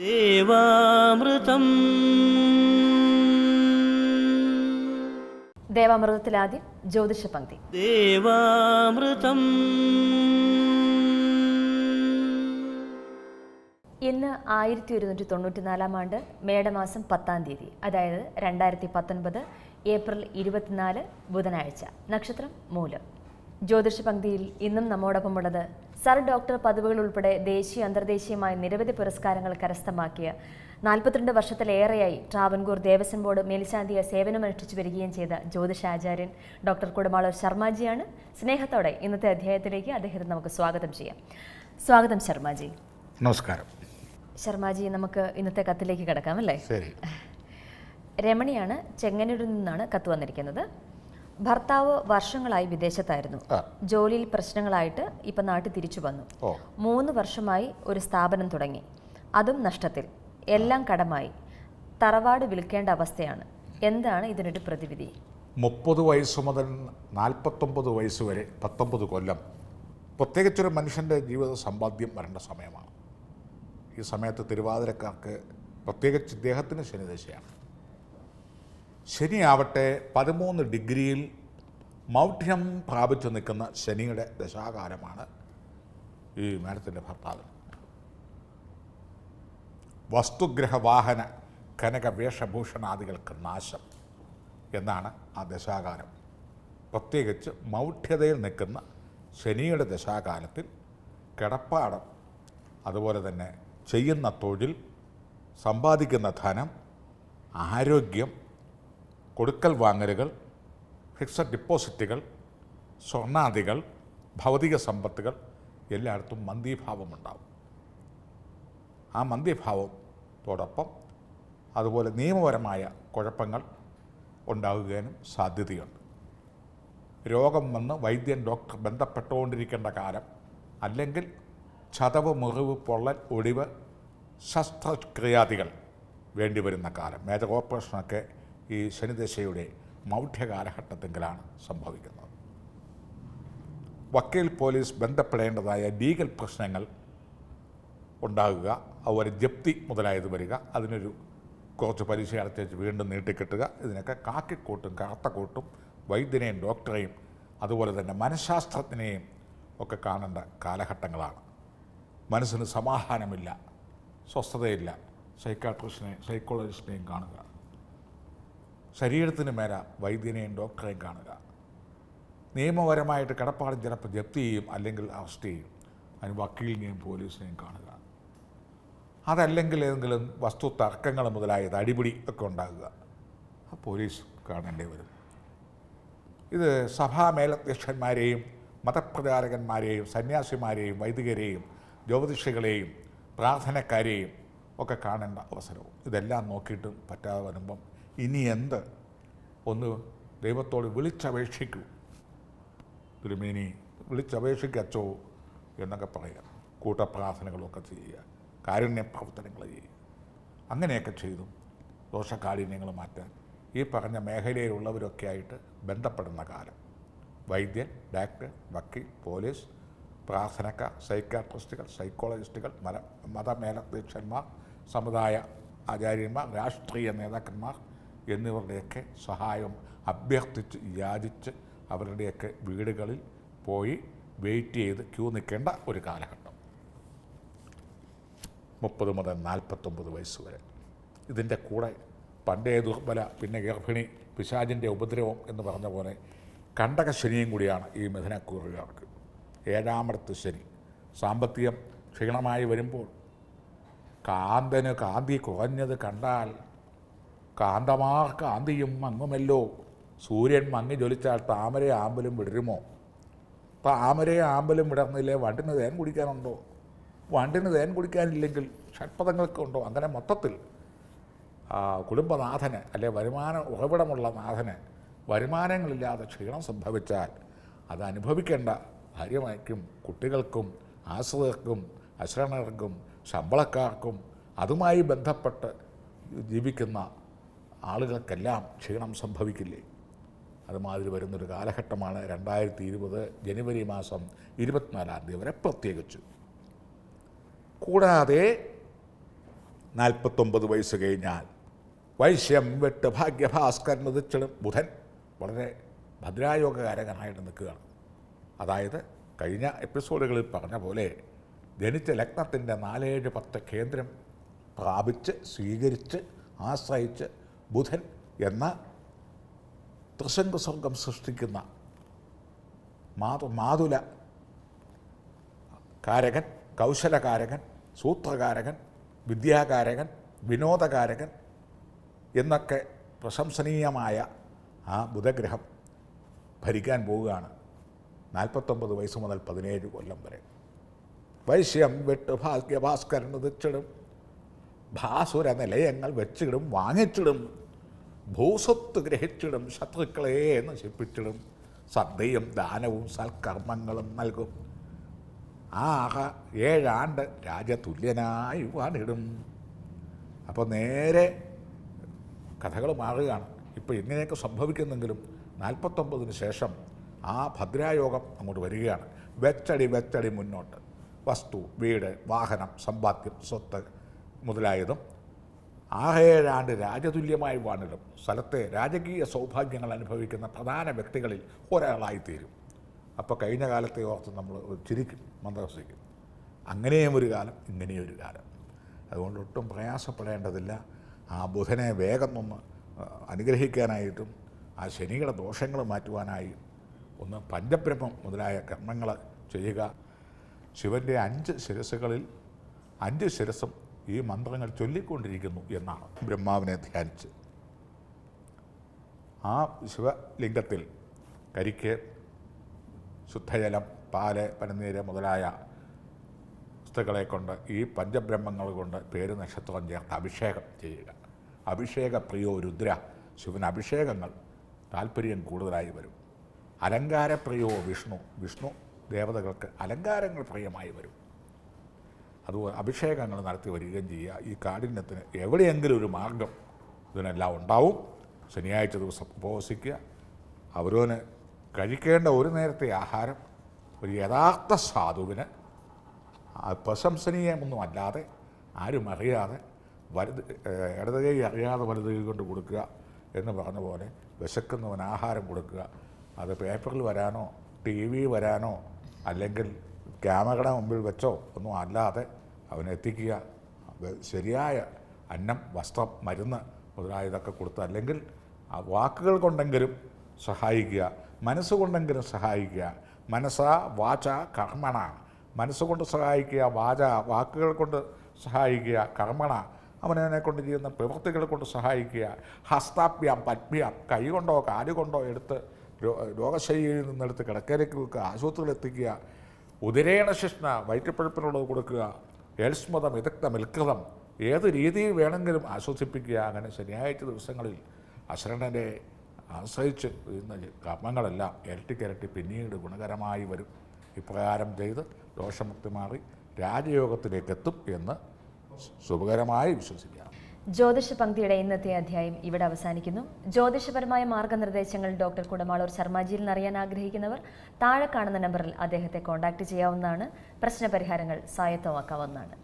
ദേവാമൃതം. ദേവാമൃതത്തിലാദ്യം ജ്യോതിഷ പങ്ക്തി ദേവാമൃതം. ഇന്ന് ആയിരത്തി ഒരുന്നൂറ്റി തൊണ്ണൂറ്റിനാലാം ആണ്ട് മേടമാസം പത്താം തീയതി അതായത് രണ്ടായിരത്തി പത്തൊൻപത് ഏപ്രിൽ ഇരുപത്തിനാല് ബുധനാഴ്ച നക്ഷത്രം മൂലം. ജ്യോതിഷ പങ്ക്തിയിൽ ഇന്നും നമ്മോടൊപ്പമുള്ളത് സർ ഡോക്ടർ പദവികൾ ഉൾപ്പെടെ ദേശീയ അന്തർദേശീയമായ നിരവധി പുരസ്കാരങ്ങൾ കരസ്ഥമാക്കിയ നാൽപ്പത്തിരണ്ട് വർഷത്തിലേറെയായി ട്രാവൻകൂർ ദേവസ്വം ബോർഡ് മേൽശാന്തിയ സേവനമനുഷ്ഠിച്ചു വരികയും ചെയ്ത ജ്യോതിഷാചാര്യൻ ഡോക്ടർ കുടമാളൂർ ശർമാജിയാണ് സ്നേഹത്തോടെ ഇന്നത്തെ അധ്യായത്തിലേക്ക് അദ്ദേഹത്തെ നമുക്ക് സ്വാഗതം ചെയ്യാം. സ്വാഗതം ശർമാജി നമസ്കാരം. ശർമാജി നമുക്ക് ഇന്നത്തെ കത്തിലേക്ക് കിടക്കാം അല്ലേ? രമണിയാണ് ചെങ്ങന്നൂരിൽ നിന്നാണ് കത്ത് വന്നിരിക്കുന്നത്. ഭർത്താവ് വർഷങ്ങളായി വിദേശത്തായിരുന്നു. ജോലിയിൽ പ്രശ്നങ്ങളായിട്ട് ഇപ്പം നാട്ടിൽ തിരിച്ചു വന്നു. മൂന്ന് വർഷമായി ഒരു സ്ഥാപനം തുടങ്ങി. അതും നഷ്ടത്തിൽ. എല്ലാം കടമായി. തറവാട് വിൽക്കേണ്ട അവസ്ഥയാണ്. എന്താണ് ഇതിനൊരു പ്രതിവിധി? മുപ്പത് വയസ്സ് മുതൽ നാൽപ്പത്തൊമ്പത് വയസ്സ് വരെ പത്തൊമ്പത് കൊല്ലം. പ്രത്യേകിച്ചൊരു മനുഷ്യന്റെ ജീവിത സമ്പാദ്യം വരേണ്ട സമയമാണ്. ഈ സമയത്ത് തിരുവാതിരക്കാർക്ക് പ്രത്യേകിച്ച് ഇദ്ദേഹത്തിന് ശനിദശയാണ്. ശനിയാവട്ടെ പതിമൂന്ന് ഡിഗ്രിയിൽ മൗഢ്യം പ്രാപിച്ചു നിൽക്കുന്ന ശനിയുടെ ദശാകാലമാണ് ഈ മേനത്തിന്റെ ഭർത്താവ്. വസ്തുഗ്രഹ വാഹന കനക വേഷഭൂഷണാദികൾക്ക് നാശം എന്നാണ് ആ ദശാകാലം. പ്രത്യേകിച്ച് മൗഢ്യതയിൽ നിൽക്കുന്ന ശനിയുടെ ദശാകാലത്തിൽ കിടപ്പാടം അതുപോലെ തന്നെ ചെയ്യുന്ന തൊഴിൽ സമ്പാദിക്കുന്ന ധനം ആരോഗ്യം കൊടുക്കൽ വാങ്ങലുകൾ ഫിക്സഡ് ഡിപ്പോസിറ്റുകൾ സ്വർണാദികൾ ഭൗതിക സമ്പത്തുകൾ എല്ലായിടത്തും മന്ദീഭാവമുണ്ടാവും. ആ മന്ദീഭാവത്തോടൊപ്പം അതുപോലെ നിയമപരമായ കുഴപ്പങ്ങൾ ഉണ്ടാകുകയും സാധ്യതയുണ്ട്. രോഗം വന്ന് വൈദ്യൻ ഡോക്ടർ ബന്ധപ്പെട്ടുകൊണ്ടിരിക്കേണ്ട കാലം അല്ലെങ്കിൽ ചതവ് മുറിവ് പൊള്ളൽ ഒടിവ് ശസ്ത്രക്രിയാദികൾ വേണ്ടിവരുന്ന കാലം. മേജർ ഓപ്പറേഷനൊക്കെ ഈ ശനിദശയുടെ മൗഢ്യ കാലഘട്ടത്തെങ്കിലാണ് സംഭവിക്കുന്നത്. വക്കീൽ പോലീസ് ബന്ധപ്പെടേണ്ടതായ ലീഗൽ പ്രശ്നങ്ങൾ ഉണ്ടാകുക അതുപോലെ ജപ്തി മുതലായത് വരിക അതിനൊരു കുറച്ച് പരീക്ഷ വീണ്ടും നീട്ടിക്കെട്ടുക ഇതിനൊക്കെ കാക്കിക്കൂട്ടും കാത്തക്കൂട്ടും വൈദ്യനെയും ഡോക്ടറെയും അതുപോലെ തന്നെ മനഃശാസ്ത്രജ്ഞനെയും ഒക്കെ കാണേണ്ട കാലഘട്ടങ്ങളാണ്. മനസ്സിന് സമാധാനമില്ല സ്വസ്ഥതയില്ല. സൈക്കാട്രിസ്റ്റിനെ സൈക്കോളജിസ്റ്റിനെയും കാണുക. ശരീരത്തിന് മേല വൈദ്യനെയും ഡോക്ടറെയും കാണുക. നിയമപരമായിട്ട് കടപ്പാടി ചിലപ്പോൾ ജപ്തി ചെയ്യും അല്ലെങ്കിൽ അറസ്റ്റ് ചെയ്യും. അതിന് വക്കീലിനെയും പോലീസിനെയും കാണുക. അതല്ലെങ്കിൽ ഏതെങ്കിലും വസ്തു തർക്കങ്ങൾ മുതലായത് അടിപിടി ഒക്കെ ഉണ്ടാകുക. പോലീസ് കാണേണ്ടി വരും. ഇത് സഭാ മേലധ്യക്ഷന്മാരെയും മതപ്രചാരകന്മാരെയും സന്യാസിമാരെയും വൈദികരെയും ജ്യോതിഷികളെയും പ്രാർത്ഥനക്കാരെയും ഒക്കെ കാണേണ്ട അവസരവും. ഇതെല്ലാം നോക്കിയിട്ടും പറ്റാതെ വരുമ്പം ഇനി എന്ത്? ഒന്ന് ദൈവത്തോട് വിളിച്ചപേക്ഷിക്കൂ. തിരുമേനി വിളിച്ചപേക്ഷിക്കച്ചോ എന്നൊക്കെ പറയുക കൂട്ടപ്രാർത്ഥനകളൊക്കെ ചെയ്യുക. കാരുണ്യ പ്രവർത്തനങ്ങൾ ചെയ്യുക. അങ്ങനെയൊക്കെ ചെയ്തു. ദോഷകാഠിന്യങ്ങൾ മാറ്റാൻ. ഈ പറഞ്ഞ മേഖലയിലുള്ളവരൊക്കെ ആയിട്ട് ബന്ധപ്പെടുന്ന കാലം. വൈദ്യൻ ഡാക്ടർ വക്കീൽ പോലീസ് പ്രാർത്ഥനക്കാർ സൈക്കാട്രിസ്റ്റുകൾ സൈക്കോളജിസ്റ്റുകൾ മത മതമേലധ്യക്ഷന്മാർ സമുദായ ആചാര്യന്മാർ രാഷ്ട്രീയ നേതാക്കന്മാർ എന്നിവരുടെയൊക്കെ സഹായം അഭ്യർത്ഥിച്ച് യാചിച്ച് അവരുടെയൊക്കെ വീടുകളിൽ പോയി വെയിറ്റ് ചെയ്ത് ക്യൂ നിൽക്കേണ്ട ഒരു കാലഘട്ടം. മുപ്പത് മുതൽ നാൽപ്പത്തൊമ്പത് വയസ്സ് വരെ. ഇതിന്റെ കൂടെ പണ്ടേ ദുർബല പിന്നെ ഗർഭിണി പിശാജിന്റെ ഉപദ്രവം എന്ന് പറഞ്ഞ പോലെ കണ്ടക ശനിയും കൂടിയാണ് ഈ മിഥുനക്കൂറുകാർക്ക്. ഏഴാമടത്ത് ശനി. സാമ്പത്തികം ക്ഷീണമായി വരുമ്പോൾ കാന്തന് കാന്തി കുറഞ്ഞത് കണ്ടാൽ കാന്തമാർ കാന്തിയും മങ്ങുമല്ലോ. സൂര്യൻ മങ്ങി ജ്വലിച്ചാൽ താമര ആമ്പലും വിടരുമോ? താമരയും ആമ്പലും വിടർന്നില്ലേ? വണ്ടിന് തേൻ കുടിക്കാനുണ്ടോ? വണ്ടിന് തേൻ കുടിക്കാനില്ലെങ്കിൽ ഷഡ്പഥങ്ങൾക്ക് ഉണ്ടോ? അങ്ങനെ മൊത്തത്തിൽ. കുടുംബനാഥന് അല്ലെ വരുമാന ഉറവിടമുള്ള നാഥന് വരുമാനങ്ങളില്ലാതെ ക്ഷീണം സംഭവിച്ചാൽ അത് അനുഭവിക്കേണ്ട ഭാര്യമാർക്കും കുട്ടികൾക്കും ആശ്രിതർക്കും അശ്രണർക്കും ശമ്പളക്കാർക്കും അതുമായി ബന്ധപ്പെട്ട് ജീവിക്കുന്ന ആളുകൾക്കെല്ലാം ക്ഷീണം സംഭവിക്കില്ലേ? അതുമാതിരി വരുന്നൊരു കാലഘട്ടമാണ് രണ്ടായിരത്തി ഇരുപത് ജനുവരി മാസം ഇരുപത്തിനാലാം തീയതി വരെ പ്രത്യേകിച്ച്. കൂടാതെ നാൽപ്പത്തൊമ്പത് വയസ്സ് കഴിഞ്ഞാൽ വൈശ്യം വെട്ട് ഭാഗ്യഭാസ്കരൻ ഉദിച്ചിടും ബുധൻ വളരെ ഭദ്രായോഗകാരകനായിട്ട് നിൽക്കുകയാണ്. അതായത് കഴിഞ്ഞ എപ്പിസോഡുകളിൽ പറഞ്ഞ പോലെ ജനിച്ച ലഗ്നത്തിന്റെ നാലേഴ് പത്ത് കേന്ദ്രം പ്രാപിച്ച് സ്വീകരിച്ച് ആശ്രയിച്ച് ബുധൻ എന്ന ത്രിശങ്ക സ്വർഗം സൃഷ്ടിക്കുന്ന മാതു മാതുല കാരകൻ കൗശലകാരകൻ സൂത്രകാരകൻ വിദ്യാകാരകൻ വിനോദകാരകൻ എന്നൊക്കെ പ്രശംസനീയമായ ആ ബുധഗ്രഹം ഭരിക്കാൻ പോവുകയാണ് നാൽപ്പത്തൊമ്പത് വയസ്സ് മുതൽ പതിനേഴ് കൊല്ലം വരെ. വൈശ്യം വെട്ട് ഭാഗ്യഭാസ്കരൻ ഉദിച്ചിടും ഭാസുര നിലയങ്ങൾ വെച്ചിടും വാങ്ങിച്ചിടും. ഭൂസ്വത്ത് ഗ്രഹിച്ചിടും ശത്രുക്കളെ നശിപ്പിച്ചിടും ശ്രദ്ധയും ദാനവും സൽക്കർമ്മങ്ങളും നൽകും. ആഹ ഏഴാണ്ട് രാജതുല്യനായി വാണിടും അപ്പോൾ നേരെ കഥകൾ മാറുകയാണ്. ഇപ്പോൾ ഇങ്ങനെയൊക്കെ സംഭവിക്കുന്നെങ്കിലും നാൽപ്പത്തൊമ്പതിന് ശേഷം ആ ഭദ്രായോഗം അങ്ങോട്ട് വരികയാണ്. വെച്ചടി വെച്ചടി മുന്നോട്ട്. വസ്തു വീട് വാഹനം സമ്പാദ്യം സ്വത്ത് മുതലായതും ആറേഴാണ്ട് രാജതുല്യമായി വാണിടും സ്ഥലത്തെ രാജകീയ സൗഭാഗ്യങ്ങൾ അനുഭവിക്കുന്ന പ്രധാന വ്യക്തികളിൽ ഒരാളായിത്തീരും. അപ്പോൾ കഴിഞ്ഞ കാലത്തെ ഓർത്ത് നമ്മൾ ചിരിക്കും മന്ദഹസിക്കും അങ്ങനെയും ഒരു കാലം ഇങ്ങനെയും ഒരു കാലം. അതുകൊണ്ട് ഒട്ടും പ്രയാസപ്പെടേണ്ടതില്ല. ആ ബുധനെ വേഗം ഒന്ന് അനുഗ്രഹിക്കാനായിട്ടും ആ ശനിയുടെ ദോഷങ്ങൾ മാറ്റുവാനായി ഒന്ന് പഞ്ചബ്രഹ്മം മുതലായ കർമ്മങ്ങൾ ചെയ്യുക. ശിവന്റെ അഞ്ച് ശിരസുകളിൽ അഞ്ച് ശിരസും ഈ മന്ത്രങ്ങൾ ചൊല്ലിക്കൊണ്ടിരിക്കുന്നു എന്നാണ് ബ്രഹ്മാവിനെ ധ്യാനിച്ച്. ആ ശിവലിംഗത്തിൽ കരിക്ക് ശുദ്ധജലം പാൽ പനിനീര് മുതലായ വസ്തുക്കളെ കൊണ്ട് ഈ പഞ്ചബ്രഹ്മങ്ങൾ കൊണ്ട് പേര് നക്ഷത്രം ചേർത്ത് അഭിഷേകം ചെയ്യുക. അഭിഷേക പ്രിയോ രുദ്ര ശിവന് അഭിഷേകങ്ങൾ താല്പര്യം കൂടുതലായി വരും. അലങ്കാരപ്രിയോ വിഷ്ണു വിഷ്ണു ദേവതകൾക്ക് അലങ്കാരങ്ങൾ പ്രിയമായി വരും. അതുപോലെ അഭിഷേകങ്ങൾ നടത്തി വരികയും ചെയ്യുക. ഈ കാഠിന്യത്തിന് എവിടെയെങ്കിലും ഒരു മാർഗം ഇതിനെല്ലാം ഉണ്ടാവും. ശനിയാഴ്ച ദിവസം ഉപവസിക്കുക. അവരോന് കഴിക്കേണ്ട ഒരു നേരത്തെ ആഹാരം ഒരു യഥാർത്ഥ സാധുവിന് പ്രശംസനീയമൊന്നും അല്ലാതെ ആരും അറിയാതെ വലുത് ഇടതുകൈ അറിയാതെ വലുത് കൊണ്ട് കൊടുക്കുക എന്ന് പറഞ്ഞ പോലെ വിശക്കുന്നവന് ആഹാരം കൊടുക്കുക. അത് പേപ്പറിൽ വരാനോ ടി വി വരാനോ അല്ലെങ്കിൽ ക്യാമറയുടെ മുമ്പിൽ വെച്ചോ ഒന്നും അല്ലാതെ അവനെ എത്തിക്കുക. ശരിയായ അന്നം വസ്ത്രം മരുന്ന് മുതലായതൊക്കെ കൊടുത്ത് അല്ലെങ്കിൽ ആ വാക്കുകൾ കൊണ്ടെങ്കിലും സഹായിക്കുക മനസ്സുകൊണ്ടെങ്കിലും സഹായിക്കുക. മനസ്സ വാച കർമ്മണ. മനസ്സുകൊണ്ട് സഹായിക്കുക വാച വാക്കുകൾ കൊണ്ട് സഹായിക്കുക കർമ്മണ. അവനവനെ കൊണ്ട് ചെയ്യുന്ന പ്രവൃത്തികൾ കൊണ്ട് സഹായിക്കുക. ഹസ്താഭ്യാം പത്ഭ്യാം കൈ കൊണ്ടോ കാലുകൊണ്ടോ എടുത്ത് രോഗശൈലിയിൽ നിന്നെടുത്ത് കിടക്കയിലേക്ക് വെക്കുക ആശുപത്രിയിൽ എത്തിക്കുക. ഉദരേണ ശിഷ്ണ വയറ്റിപ്പഴപ്പിനുള്ളത് കൊടുക്കുക ഏൽസ്മതം വിദഗ്ധ മിൽകൃതം ഏത് രീതിയിൽ വേണമെങ്കിലും ആശ്വസിപ്പിക്കുക അങ്ങനെ ശനിയാഴ്ച ദിവസങ്ങളിൽ അശ്രണനെ ആശ്രയിച്ച് ഇന്ന് കർമ്മങ്ങളെല്ലാം ഇരട്ടിക്കിരട്ടി പിന്നീട് ഗുണകരമായി വരും. ഇപ്രകാരം ചെയ്ത് ദോഷമുക്തി മാറി രാജയോഗത്തിലേക്കെത്തും എന്ന് ശുഭകരമായി വിശ്വസിക്കാം. ജ്യോതിഷ പങ്ക്തിയുടെ ഇന്നത്തെ അധ്യായം ഇവിടെ അവസാനിക്കുന്നു. ജ്യോതിഷപരമായ മാർഗനിർദ്ദേശങ്ങൾ ഡോക്ടർ കുടമാളൂർ ശർമാജിയിൽ നിന്ന് അറിയാൻ ആഗ്രഹിക്കുന്നവർ താഴെ കാണുന്ന നമ്പറിൽ അദ്ദേഹത്തെ കോൺടാക്ട് ചെയ്യാവുന്നതാണ്. പ്രശ്നപരിഹാരങ്ങൾ സ്വായത്തമാക്കാവുന്നതാണ്.